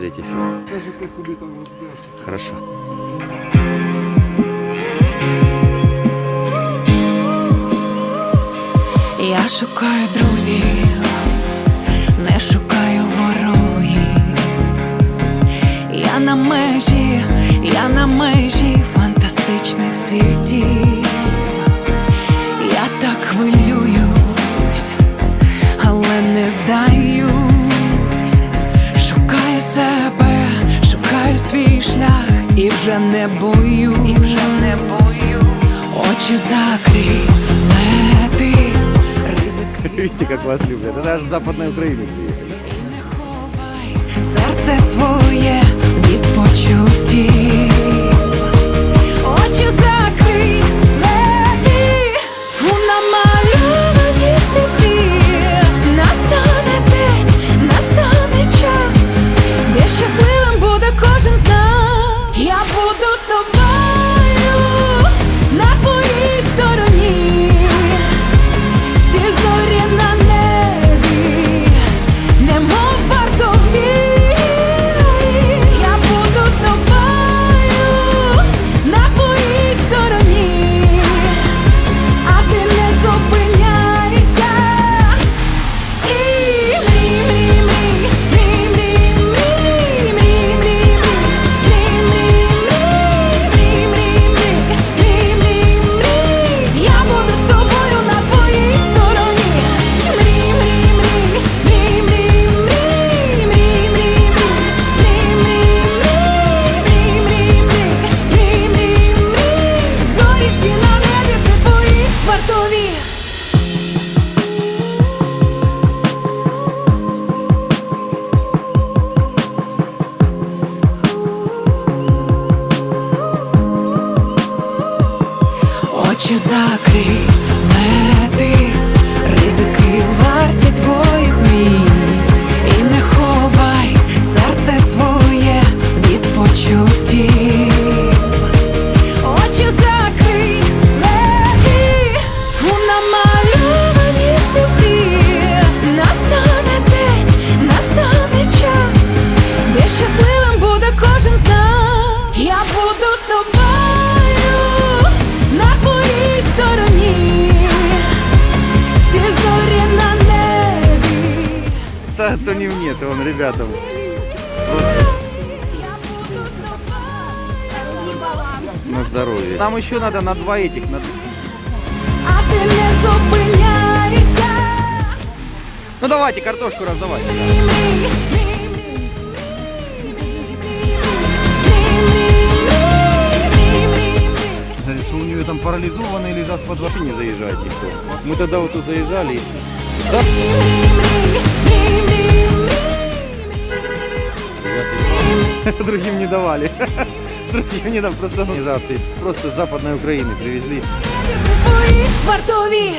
третій фільм. Це ж ти собі там розберешся. Хорошо. Я шукаю друзів, не шукаю ворогів. Я на межі, я на межі фантастичних світів. і вже не боюсь, і вже не боюсь. Очі закрий, лети, ризик. Видите, вас люблять, це аж Западної України. І не ховай серце своє від почуттів. Очі закрий, лети, ризики варті твоїх мрій. І не ховай серце своє від почуттів. Очі закрий, лети у намальовані світи. Настане день, настане час, де щасливим буде кожен з нас. Я буду з тобою это то не Туним то он ребятам. На здоровье. Там еще надо на два этих. На... Ну давайте картошку раздавать. Да. что у нее там парализованные лежат под вообще не заезжать никто. Мы тогда вот и заезжали. Да? Другим не давали. Другим не дав просто організації, Просто з Западної України привезли. Твої вартові.